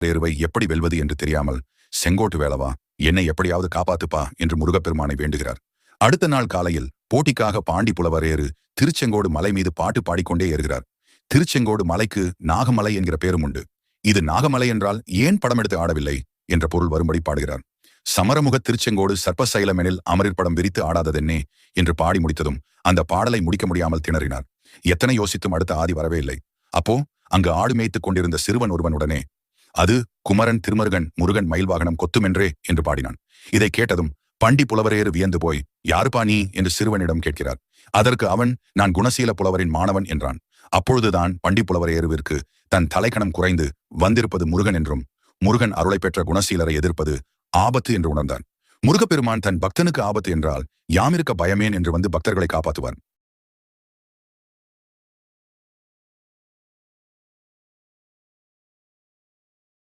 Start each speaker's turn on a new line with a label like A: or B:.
A: தேர்வை எப்படி வெல்வது என்று தெரியாமல் செங்கோட்டு வேலவா என்னை எப்படியாவது காப்பாத்துப்பா என்று முருகப்பெருமானை வேண்டுகிறார். அடுத்த நாள் காலையில் போட்டிக்காக பாண்டி புலவரேறு திருச்செங்கோடு மலை மீது பாட்டு பாடிக்கொண்டே ஏறுகிறார். திருச்செங்கோடு மலைக்கு நாகமலை என்கிற பேரும் உண்டு. இது நாகமலை என்றால் ஏன் படம் எடுத்து ஆடவில்லை? என்ற பொருள் வரும்படி பாடுகிறார். சமரமுக திருச்செங்கோடு சர்ப்பசைலமெனில் அமரிர் படம் விரித்து ஆடாததென்னே என்று பாடி முடித்ததும் அந்த பாடலை முடிக்க முடியாமல் திணறினார். எத்தனை யோசித்தும் அடுத்த ஆதி வரவே இல்லை. அப்போ அங்கு ஆடு மேய்த்துக் கொண்டிருந்த சிறுவன் ஒருவனுடனே அது குமரன் திருமருகன் முருகன் மயில் வாகனம் கொத்துமென்றே என்று பாடினான். இதை கேட்டதும் பண்டி புலவரேறு வியந்து போய் யாருப்பா நீ? என்று சிறுவனிடம் கேட்கிறார். அதற்கு அவன் நான் குணசீல புலவரின் மாணவன் என்றான். அப்பொழுதுதான் பண்டி புலவரேறுவிற்கு தன் தலைக்கணம் குறைந்து வந்திருப்பது முருகன் என்றும் முருகன் அருளை பெற்ற குணசீலரை எதிர்ப்பது ஆபத்து என்று உணர்ந்தான். முருகப்பெருமான் தன் பக்தனுக்கு ஆபத்து என்றால் யாமிருக்க பயமேன் என்று வந்து பக்தர்களை காப்பாற்றுவான்.